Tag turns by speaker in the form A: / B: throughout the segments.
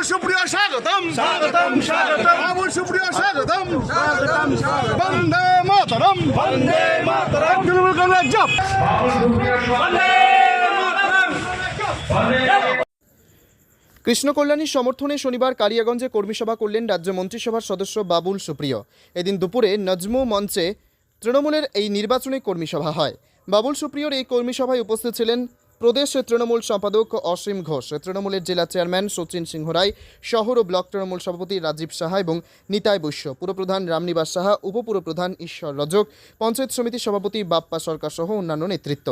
A: বাবুল সুপ্রিয় স্বাগতম।
B: স্বাগতম স্বাগতম।
A: বাবুল সুপ্রিয় স্বাগতম।
B: স্বাগতম
A: বন্দে মাতরম।
B: বন্দে মাতরম।
A: তৃণমূল কংগ্রেস
B: মাতরম।
C: কৃষ্ণ কল্যাণীর সমর্থনে শনিবার কালিয়াগঞ্জে কর্মীসভা করলেন রাজ্য মন্ত্রিসভার সদস্য বাবুল সুপ্রিয়। এদিন দুপুরে নজমু মঞ্চে তৃণমূলের এই নির্বাচনী কর্মীসভা হয়। বাবুল সুপ্রিয়র এই কর্মীসভায় উপস্থিত ছিলেন প্রদেশ তৃণমূল সম্পাদক অসীম ঘোষ, তৃণমূলের জেলা চেয়ারম্যান সচিন সিংহ রায়, শহর ও ব্লক তৃণমূল সভাপতি রাজীব সাহা এবং নিতাই বৈশ্য, পুরপ্রধান রামনিবাস সাহা, উপপুরপ্রধান ঈশ্বর রজক, পঞ্চায়েত সমিতির সভাপতি বাপ্পা সরকার সহ অন্যান্য নেতৃত্ব।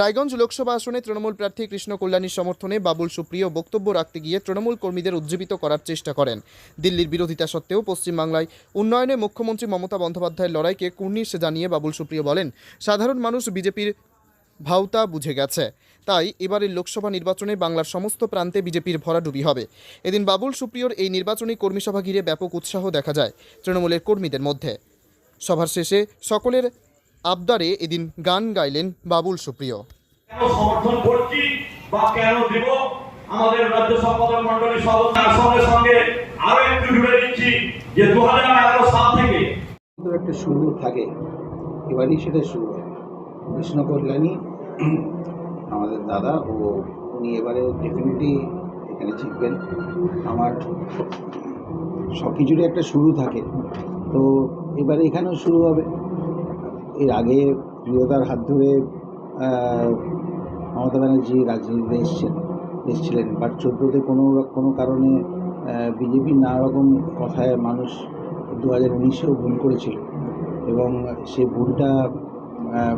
C: রায়গঞ্জ লোকসভা আসনে তৃণমূল প্রার্থী কৃষ্ণ কল্যাণীর সমর্থনে বাবুল সুপ্রিয় বক্তব্য রাখতে গিয়ে তৃণমূল কর্মীদের উজ্জীবিত করার চেষ্টা করেন। দিল্লির বিরোধিতা সত্ত্বেও পশ্চিমবাংলায় উন্নয়নে মুখ্যমন্ত্রী মমতা বন্দ্যোপাধ্যায়ের লড়াইকে কুর্নিশ জানিয়ে বাবুল সুপ্রিয় বলেন, সাধারণ মানুষ বিজেপির ভাওতা বুঝে গেছে। তাই এবারের লোকসভা নির্বাচনে বাংলার সমস্ত প্রান্তে বিজেপির ভরাডুবি হবে। এদিন বাবুল সুপ্রিয়র এই নির্বাচনী কর্মীসভা ঘিরে ব্যাপক উৎসাহ দেখা যায় তৃণমূলের কর্মীদের মধ্যে। সভার শেষে সকলের আবদারে এদিন গান গাইলেন বাবুল সুপ্রিয়।
D: কেন সমর্থন করছি বা কেন দিব? আমাদের রাজ্য সম্পাদক মন্ডলী সদস্য তার সঙ্গে সঙ্গে আরও একটু জুড়ে দিচ্ছি যে দু সাল থেকে
E: একটা শুরু থাকে। এবারই সেটা শুরু হয়। কৃষ্ণ কল্যাণী আমাদের দাদা ও উনি এবারে ডেফিনেটলি এখানে জিতবেন আমার সব কিছুরই একটা শুরু থাকে। তো এবারে এখানেও শুরু হবে। এর আগে প্রিয়তার হাত ধরে মমতা ব্যানার্জি রাজনীতিতে এসছেন, এসছিলেন। বাট চোদ্দোতে কোনো কোনো কারণে বিজেপির নানা রকম কথায় মানুষ দু হাজার উনিশেও ভুল করেছিল। এবং সে ভুলটা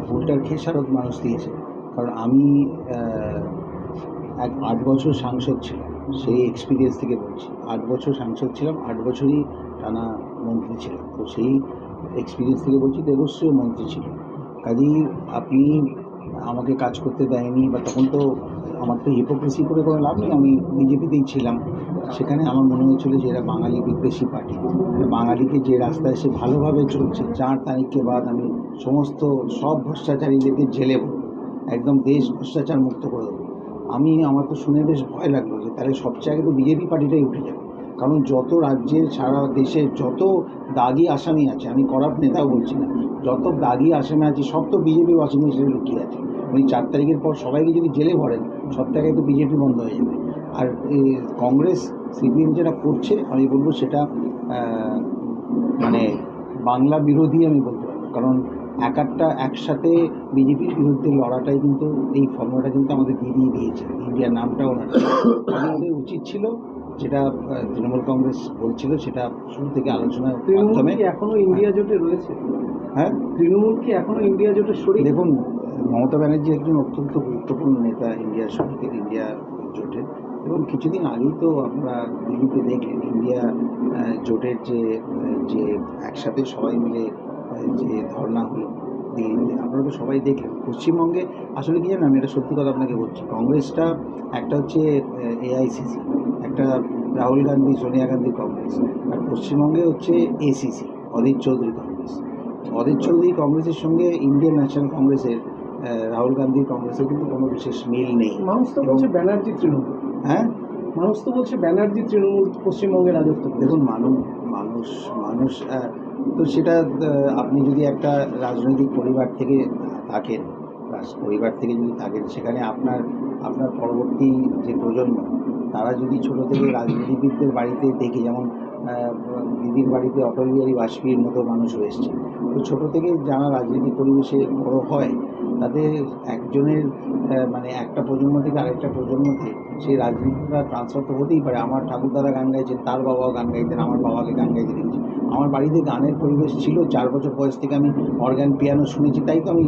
E: ভুলটার খেসারত মানুষ দিয়েছে। কারণ আমি এক আট বছর সাংসদ ছিলাম, সেই এক্সপিরিয়েন্স থেকে বলছি। আট বছর সাংসদ ছিলাম, আট বছরই টানা মন্ত্রী ছিলাম। তো সেই এক্সপিরিয়েন্স থেকে বলছি দেবশ্রীও মন্ত্রী ছিল। কাজেই আপনি আমাকে কাজ করতে দেয়নি বা তখন তো আমার তো হিপোক্রেসি করে কোনো লাভ নেই, আমি বিজেপিতেই ছিলাম। সেখানে আমার মনে হয়েছিল যে এরা বাঙালি বিদ্বেষী পার্টি। বাঙালিকে যে রাস্তায় সে ভালোভাবে চলছে, চার তারিখকে বাদ আমি সমস্ত সব ভ্রষ্টাচারীদেরকে জেলে একদম দেশ ভ্রষ্টাচার মুক্ত করে দেবো। আমি, আমার তো শুনে বেশ ভয় লাগল যে তাহলে সবচেয়ে আগে তো বিজেপি পার্টিটাই উঠে যাবে। কারণ যত রাজ্যের সারা দেশের যত দাগি আসামি আছে, আমি করাপ নেতাও বলছি না, যত দাগি আসামি আছে, সব তো বিজেপি ওয়াশিং মেশিনে লুকিয়ে আছে। উনি চার তারিখের পর সবাইকে যদি জেলে ভরেন সব জায়গায় তো বিজেপি বন্ধ হয়ে যাবে। আর এই কংগ্রেস, সিপিএম যেটা করছে, আমি বলব সেটা মানে বাংলা বিরোধী আমি বলতে পারব। কারণ এক একটা একসাথে বিজেপির বিরুদ্ধে লড়াটাই কিন্তু এই ফর্মুলাটা কিন্তু আমাদের দিয়ে দিয়ে দিয়েছে। ইন্ডিয়ার নামটাও আমাদের উচিত ছিল যেটা তৃণমূল কংগ্রেস বলছিল সেটা শুরু থেকে আলোচনার মাধ্যমে।
F: কি এখনও ইন্ডিয়া জোটে রয়েছে?
E: হ্যাঁ।
F: তৃণমূল কি এখনও ইন্ডিয়া জোটে শরীর
E: দেখুন মমতা ব্যানার্জি একজন অত্যন্ত গুরুত্বপূর্ণ নেতা ইন্ডিয়ার সঙ্গে ইন্ডিয়া জোটের এবং কিছুদিন আগেই তো আমরা দিল্লিতে দেখলেন ইন্ডিয়া জোটের যে যে একসাথে সবাই মিলে যে ধর্ণা হলো আপনারা তো সবাই দেখলেন পশ্চিমবঙ্গে আসলে কি জানেন আমি এটা সত্যি কথা আপনাকে বলছি কংগ্রেসটা একটা হচ্ছে এআইসিসি একটা রাহুল গান্ধী সোনিয়া গান্ধী কংগ্রেস আর পশ্চিমবঙ্গে হচ্ছে এসিসি অধীর চৌধুরী কংগ্রেস। অধীর চৌধুরী কংগ্রেসের সঙ্গে ইন্ডিয়ান ন্যাশনাল কংগ্রেসের রাহুল গান্ধীর কংগ্রেসের কিন্তু কোনো বিশেষ মিল নেই।
F: মানুষ তো বলছে ব্যানার্জি তৃণমূল।
E: হ্যাঁ?
F: মানুষ তো বলছে ব্যানার্জি তৃণমূল পশ্চিমবঙ্গে রাজত্ব।
E: দেখুন মানুষ মানুষ মানুষ তো সেটা আপনি যদি একটা রাজনৈতিক পরিবার থেকে থাকেন পরিবার থেকে যদি থাকেন, সেখানে আপনার আপনার পরবর্তী যে প্রজন্ম, তারা যদি ছোট থেকে রাজনীতিবিদদের বাড়িতে দেখে, যেমন দিদির বাড়িতে অটল বিহারী বাজপেয়ীর মতো মানুষ রয়েছে তো ছোটো থেকে যারা রাজনীতি পরিবেশে বড় হয় তাদের একজনের মানে একটা প্রজন্ম থেকে আরেকটা প্রজন্মতে সেই রাজনীতিটা ট্রান্সফার তো হতেই পারে। আমার ঠাকুরদারা গান গাইছেন, তার বাবাও গান গাইতেন, আমার বাবাকে গান গাইতে দেখেছি। আমার বাড়িতে গানের পরিবেশ ছিল, চার বছর বয়স থেকে আমি অর্গান পিয়ানো শুনেছি, তাই তো আমি